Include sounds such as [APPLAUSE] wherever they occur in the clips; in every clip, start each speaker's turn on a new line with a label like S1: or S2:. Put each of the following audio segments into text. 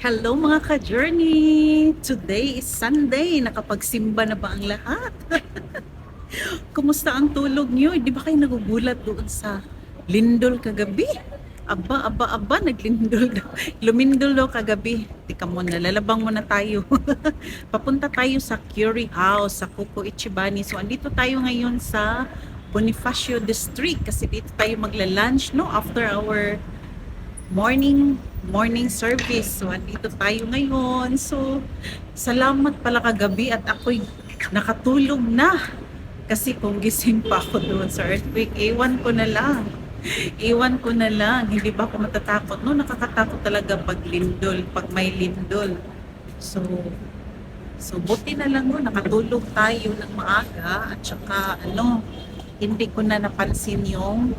S1: Hello mga ka-journey! Today is Sunday. Nakapagsimba na ba ang lahat? [LAUGHS] Kumusta ang tulog niyo? Di ba kayo nagugulat doon sa lindol kagabi? Aba, aba, aba, naglindol daw. [LAUGHS] Lumindol daw kagabi. Tika mo na, lalabang muna tayo. [LAUGHS] Papunta tayo sa Curie House, sa Kuko Ichibani. So, andito tayo ngayon sa Bonifacio District kasi dito tayo magla-lunch, no? After our morning morning service. So, andito tayo ngayon. So, salamat pala kagabi at ako'y nakatulog na. Kasi kung gising pa ako doon sa earthquake, iwan ko na lang. Iwan ko na lang. Hindi ba ako matatakot? No, nakakatakot talaga pag lindol, pag may lindol. So, so buti na lang no, nakatulog tayo ng maaga at saka ano, hindi ko na napansin yung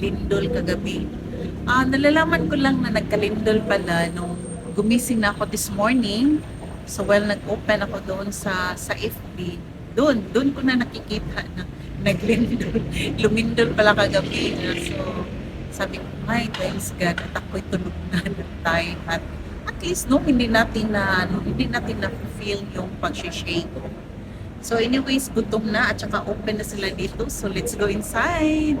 S1: lindol kagabi. Ah, nalalaman ko lang na nagkalindol pala nung gumising na ako this morning. So while nag-open ako doon sa sa FB, doon, doon ko na nakikita na naglindol. [LAUGHS] Lumindol pala kagabi. So sabi ko, my thanks God, at ako'y tulog na [LAUGHS] ng time. At at least no, hindi natin na, no, hindi natin na feel yung pag-shake. So anyways, gutom na at saka open na sila dito. So let's go inside.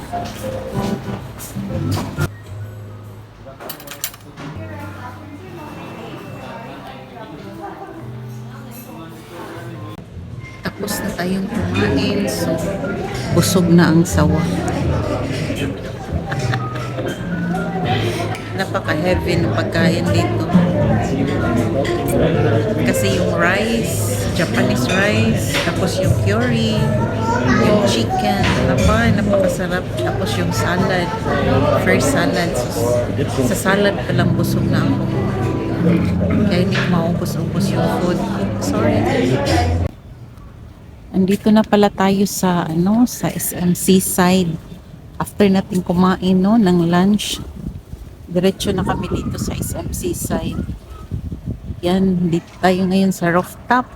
S1: tayong kumain, so busog na ang sawa. Napaka-heavy ng pagkain dito. Kasi yung rice, Japanese rice, tapos yung curry, yung chicken, aba, napakasarap. Tapos yung salad, first salad. So, sa salad pa lang busog na ako. Kaya hindi maubos-ubos yung food. Sorry. Andito na pala tayo sa ano sa SMC side. After natin kumain no ng lunch, diretso na kami dito sa SMC side. Yan, dito tayo ngayon sa rooftop.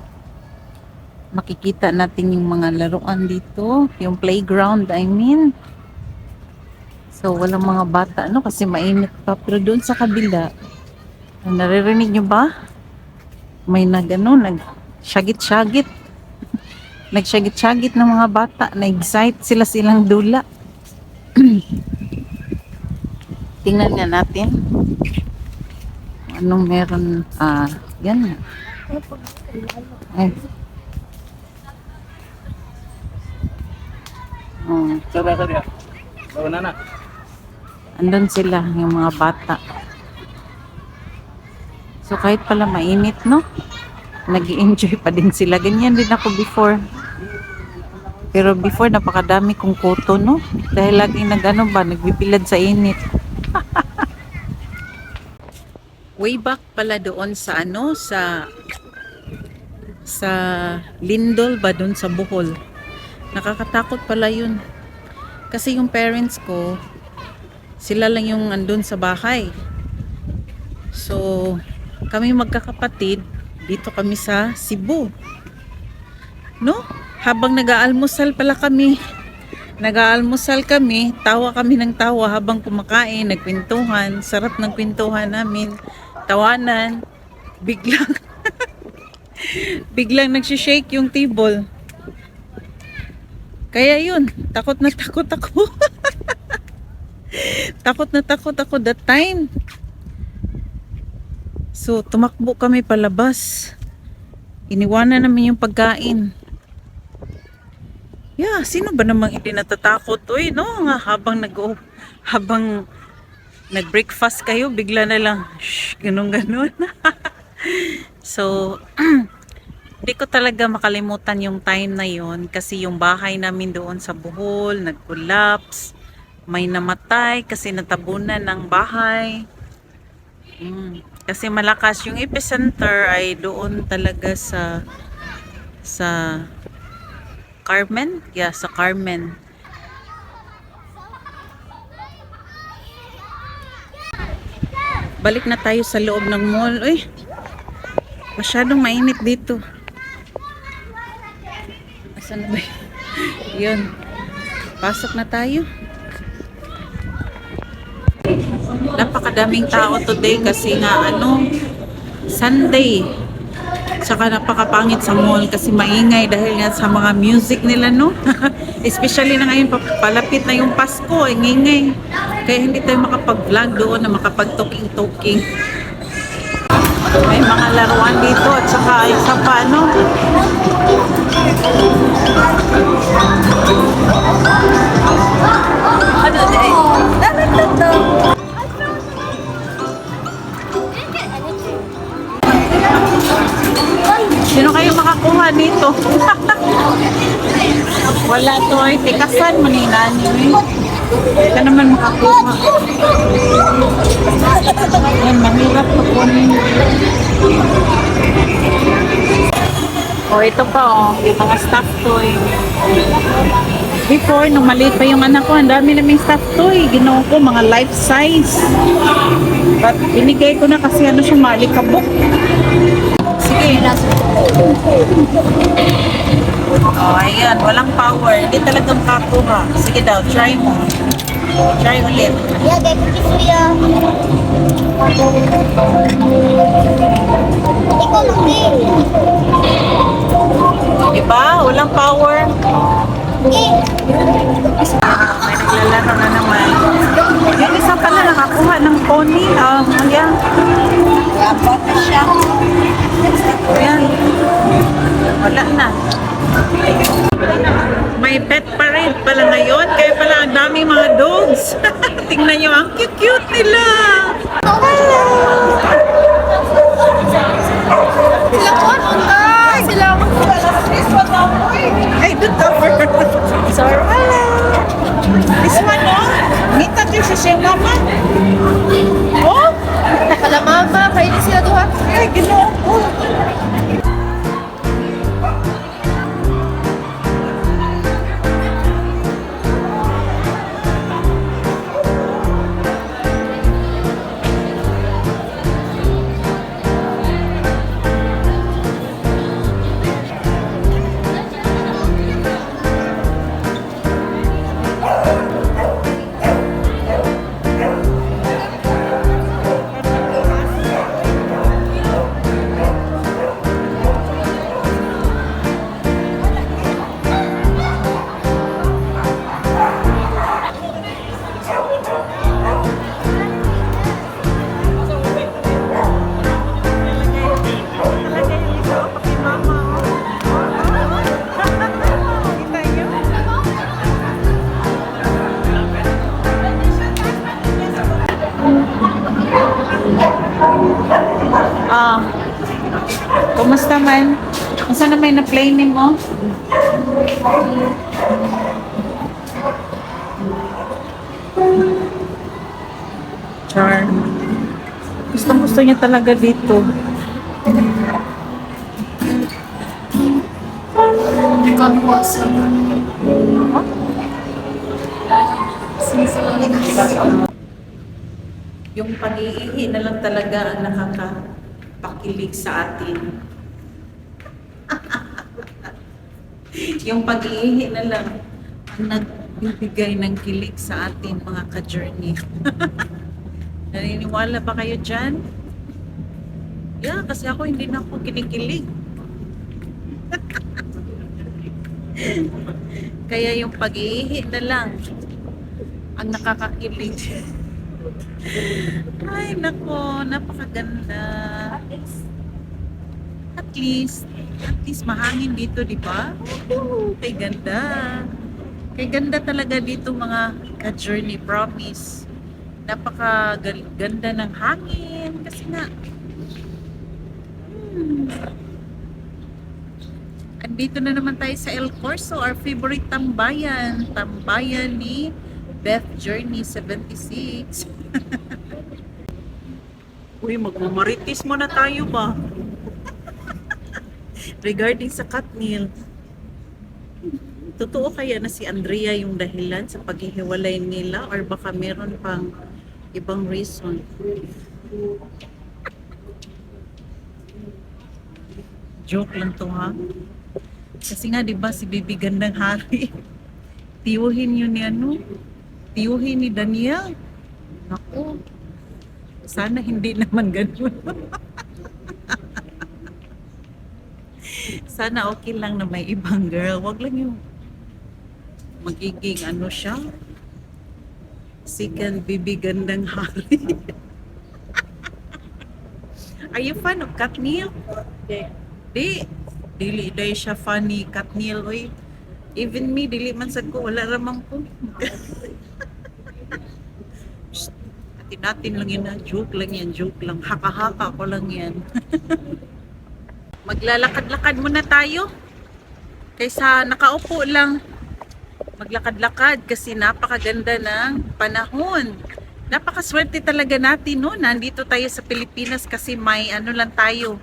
S1: Makikita natin yung mga laruan dito, yung playground I mean. So walang mga bata no kasi mainit pa pero doon sa kabila naririnig nyo ba? May nag ano, nag nagsyagit-syagit ng mga bata, na-excite sila silang dula. [CLEARS THROAT] Tingnan nga natin. Anong meron, ah, yan. Ay. Oh, andun sila, yung mga bata. So kahit pala mainit, no? Nag enjoy pa din sila. Ganyan din ako before. Pero before, napakadami kong koto, no? Dahil laging nag-ano ba, nagbibilad sa init. [LAUGHS] Way back pala doon sa ano, sa sa Lindol ba doon sa Bohol. Nakakatakot pala yun. Kasi yung parents ko, sila lang yung andun sa bahay. So, kami magkakapatid, dito kami sa Cebu. No? Habang nag-aalmusal pala kami, nag-aalmusal kami, tawa kami ng tawa habang kumakain, nagkwentuhan, sarap ng kwentuhan namin, tawanan, biglang, [LAUGHS] biglang nagsishake yung table. Kaya yun, takot na takot ako. [LAUGHS] takot na takot ako that time. So, tumakbo kami palabas. Iniwanan namin yung pagkain. Yeah, sino ba namang hindi natatakot? Uy, no, nga habang nag habang nag-breakfast kayo, bigla na lang, shh, ganun ganun. [LAUGHS] so, [CLEARS THROAT] hindi ko talaga makalimutan yung time na yon kasi yung bahay namin doon sa Bohol, nag-collapse. May namatay kasi natabunan ng bahay. Mm. Kasi malakas yung epicenter ay doon talaga sa sa Carmen? Yeah, sa Carmen. Balik na tayo sa loob ng mall. Uy, masyadong mainit dito. Asan na ba [LAUGHS] yun? Pasok na tayo. Napakadaming tao today kasi nga ano, Sunday. Tsaka napakapangit sa mall kasi maingay dahil nga sa mga music nila, no? [LAUGHS] Especially na ngayon, pa- palapit na yung Pasko, ang ingay. Kaya hindi tayo makapag-vlog doon na makapag-talking-talking. May mga laruan dito at saka isa pa, ano? Kayo makakuha nito? [LAUGHS] Wala to ay tikasan mo ni nani. Hindi ka naman makakuha. Yan, mahirap to kunin. O, ito pa oh, yung mga stuff toy. Before, nung maliit pa yung anak ko, ang dami naming stuff toy. Ginawa ko, mga life size. But, binigay ko na kasi ano siya, malikabok. Sige. Oh, ayan. Walang power. Hindi talagang kakuha. Sige daw, try mo. Try ulit.
S2: Ya, kayak cookies dulu ya. Ikaw nanti.
S1: Diba? Walang power.
S2: Eh,
S1: Ah, may naglalaro na naman. Yung isa pala nakakuha ng pony. Um, ayan.
S2: Dapat na siya.
S1: Ayan. Wala na. May pet parade pala ngayon. Kaya pala ang daming mga dogs. [LAUGHS] Tingnan nyo, ang cute-cute nila.
S2: Sila ko Ay, sila ko
S1: Ay, doon ka Sorry. Hello. This one, oh. Ngita din sa siya,
S2: doon.
S1: Ay, Ni mo? Char. Gusto gusto niya talaga dito.
S2: Ikaw puasa.
S1: Yung pag-iihi na lang talaga ang nakakapakilig sa atin. Yung pag-iihi na lang ang nagbibigay ng kilig sa atin mga ka-journey. [LAUGHS] Naniniwala ba kayo dyan? Yeah, kasi ako hindi na ako kinikilig. [LAUGHS] Kaya yung pag-iihi na lang ang nakakakilig. Ay, nako, napakaganda. At least, at least mahangin dito, di ba? Kay ganda. Kay ganda talaga dito mga ka-journey, promise. Napaka ganda ng hangin. Kasi nga, hmm, andito na naman tayo sa El Corso, our favorite tambayan. Tambayan ni Beth Journey 76. [LAUGHS] Uy, magmamaritis mo na tayo ba? Regarding sa Katnil, totoo kaya na si Andrea yung dahilan sa paghihiwalay nila or baka meron pang ibang reason? Joke lang to ha. Kasi nga 'di ba si Bibi Gandang Hari, [LAUGHS] tiyuhin yun ni ano, tiyuhin ni Daniel. Naku, sana hindi naman ganun. [LAUGHS] sana okay lang na may ibang girl. Wag lang yung magiging ano siya. Second Bibi Gandang Hari. [LAUGHS] Are you fan of Katniel? Di. Dili day siya funny Katniel oy. Even me dili man sad ko wala ramang ko. Shh, [LAUGHS] Atin natin lang yan na joke lang yan, joke lang. Haka-haka ko lang yan. [LAUGHS] Maglalakad-lakad muna tayo. Kaysa nakaupo lang. Maglakad-lakad kasi napakaganda ng panahon. Napakaswerte talaga natin no. Nandito tayo sa Pilipinas kasi may ano lang tayo.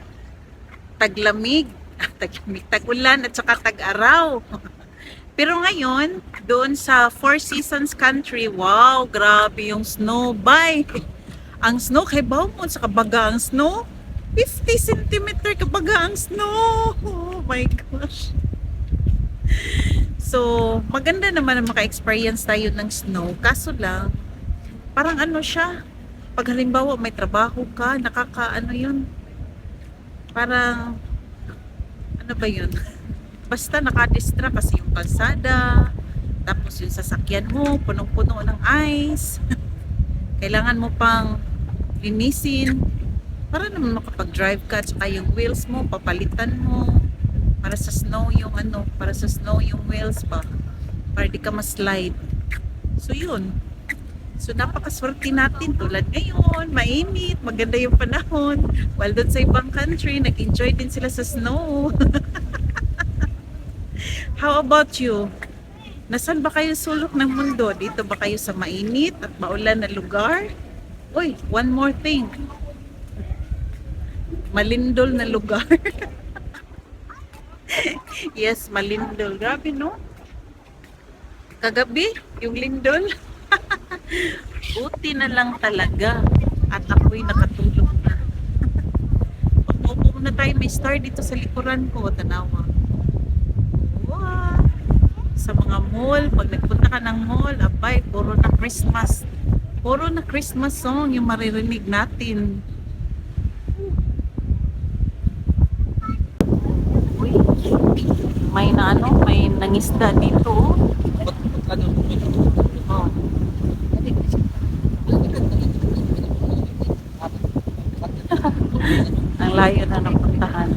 S1: Taglamig, [LAUGHS] taglamig, tag-ulan at saka tag-araw. [LAUGHS] Pero ngayon, doon sa Four Seasons country, wow, grabe yung snow. Bay! [LAUGHS] Ang snow, kay mo sa kabaga ang snow. 50 cm kabaga ang snow. Oh my gosh. So, maganda naman na maka-experience tayo ng snow. Kaso lang, parang ano siya, pag halimbawa may trabaho ka, nakaka ano yun, parang, ano ba yun? [LAUGHS] Basta nakadistract kasi yung kalsada, tapos yung sasakyan mo, punong-puno ng ice. [LAUGHS] Kailangan mo pang linisin para naman makapag-drive ka, tsaka yung wheels mo, papalitan mo para sa snow yung ano, para sa snow yung wheels pa para di ka ma-slide. So yun. So napakaswerte natin tulad ngayon, mainit, maganda yung panahon. While doon sa ibang country, nag-enjoy din sila sa snow. [LAUGHS] How about you? Nasaan ba kayo sulok ng mundo? Dito ba kayo sa mainit at maulan na lugar? Uy, one more thing. Malindol na lugar. [LAUGHS] yes, malindol. Grabe, no? Kagabi, yung lindol. [LAUGHS] Buti na lang talaga. At ako'y nakatulog na. [LAUGHS] Pag-upo na tayo, may star dito sa likuran ko. Tanawa. Wow. Sa mga mall, pag nagpunta ka ng mall, abay, puro na Christmas. Puro na Christmas song yung maririnig natin. Uy, may na ano, may nangisda dito. oh. Oh. Ang layo na napuntahan.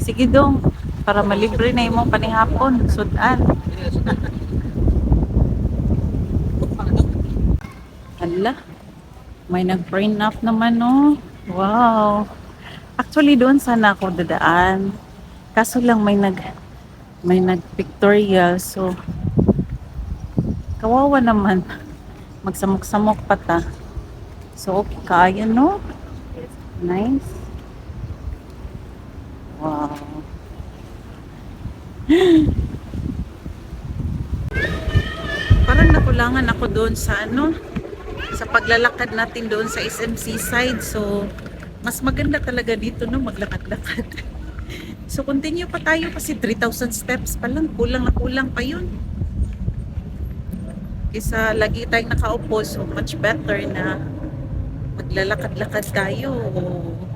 S1: Sige dong, para malibre na imong panihapon, sudan. Hala, may nag-brain up naman no. Wow. Actually doon sana ako dadaan. Kaso lang may nag may nag-pictorial so kawawa naman magsamok-samok pa ta. So okay kaya no? Nice. Wow. [GASPS] Parang nakulangan ako doon sa ano, sa paglalakad natin doon sa SMC side. So, mas maganda talaga dito no, maglakad-lakad. [LAUGHS] So, continue pa tayo kasi 3,000 steps pa lang. Kulang na kulang pa yun. Kesa lagi tayong nakaupo, so much better na maglalakad-lakad tayo.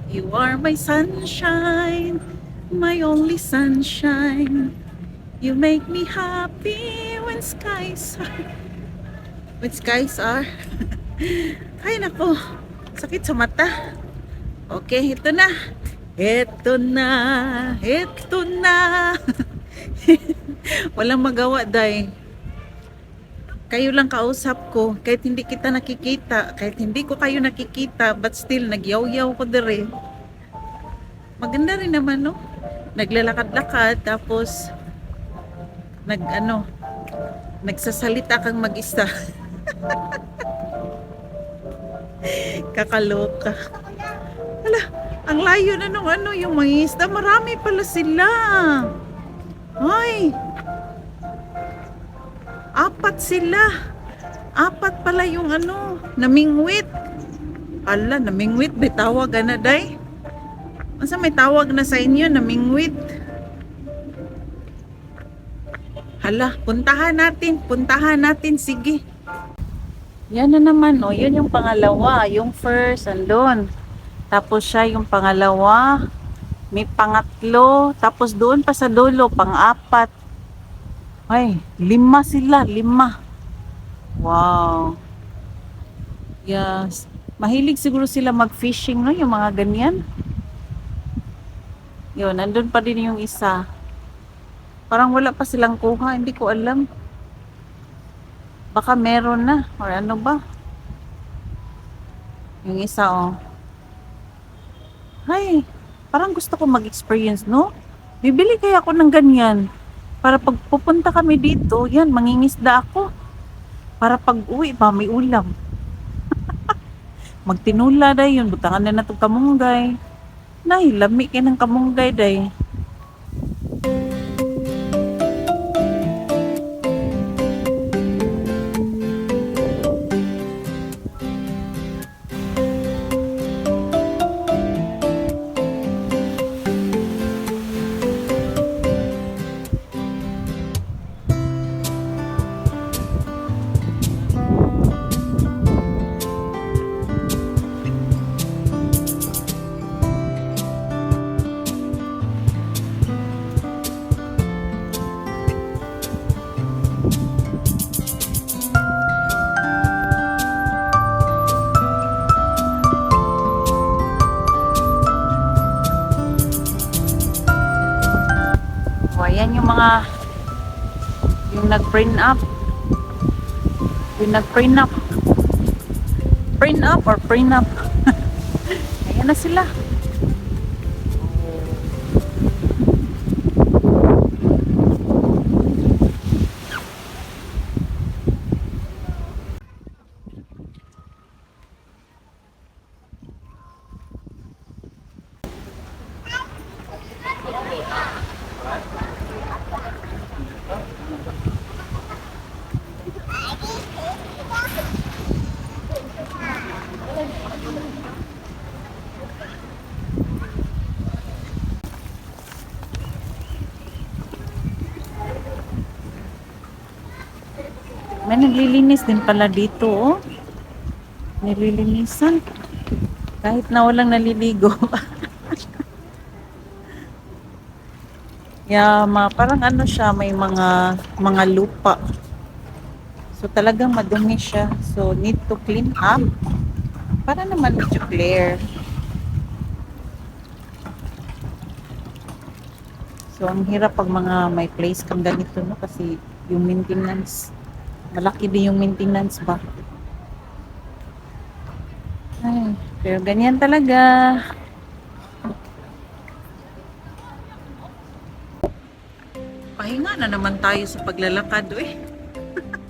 S1: You are my sunshine, my only sunshine. You make me happy when skies are... When skies are... [LAUGHS] Ay, nako. Sakit sa mata. Okay, ito na. Ito na. Ito na. [LAUGHS] Walang magawa, day. Kayo lang kausap ko. Kahit hindi kita nakikita. Kahit hindi ko kayo nakikita. But still, nagyaw-yaw ko dire. Maganda rin naman, no? Naglalakad-lakad. Tapos, nag, ano, nagsasalita kang mag-isa. [LAUGHS] Kakaloka. Ang layo na nung ano, yung mga isda. Marami pala sila. Ay. Apat sila. Apat pala yung ano, namingwit. Ala, namingwit. May tawag na, day. Asa may tawag na sa inyo, namingwit. Hala, puntahan natin. Puntahan natin. Sige. Yan na naman, oh. Yun yung pangalawa. Yung first, andun. Tapos siya yung pangalawa. May pangatlo. Tapos doon pa sa dulo, pang-apat. Ay, lima sila. Lima. Wow. Yes. Mahilig siguro sila mag-fishing, no? Yung mga ganyan. Yun, nandun pa din yung isa. Parang wala pa silang kuha. Hindi ko alam. Baka meron na. Or ano ba? Yung isa, oh. Ay, parang gusto ko mag-experience, no? Bibili kaya ako ng ganyan. Para pag pupunta kami dito, yan, mangingisda ako. Para pag uwi ba, may ulam. [LAUGHS] Magtinula day yun, butangan na na itong kamunggay. Nay, lami kayo ng kamunggay day. Nag-print up. Yung nag-print up. Print up or print up. [LAUGHS] ayan na sila. May naglilinis din pala dito, oh. Nililinisan. Kahit na walang naliligo. [LAUGHS] Yama, parang ano siya, may mga mga lupa. So talagang madumi siya. So need to clean up. Para naman medyo clear. So ang hirap pag mga may place kang ganito no kasi yung maintenance malaki din yung maintenance ba. Ay, pero ganyan talaga. Pahinga na naman tayo sa paglalakad eh.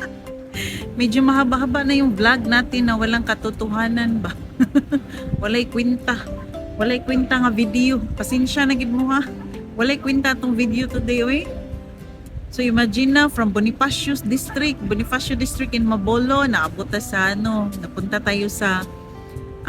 S1: [LAUGHS] Medyo mahaba-haba na yung vlog natin na walang katotohanan ba. [LAUGHS] Walay kwenta. Walay kwenta nga video. Pasensya na gid mo ha. Walay kwenta tong video today oy. So imagine na from Bonifacio District, Bonifacio District in Mabolo, naabot na sa ano, napunta tayo sa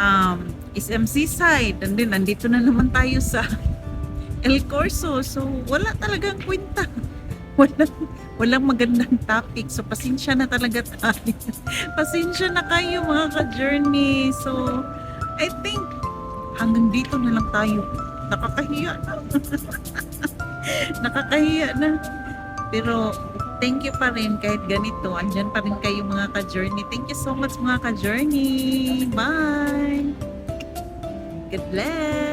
S1: um, SMC side. And then nandito na naman tayo sa [LAUGHS] El Corso. So wala talagang kwenta. [LAUGHS] Walang, walang magandang topic. So pasensya na talaga tayo. [LAUGHS] pasensya na kayo mga ka-journey. So I think hanggang dito na lang tayo. Nakakahiya na. Nakakahiya na. Pero thank you pa rin kahit ganito. Andyan pa rin kayo mga ka-journey. Thank you so much mga ka-journey. Bye! God bless!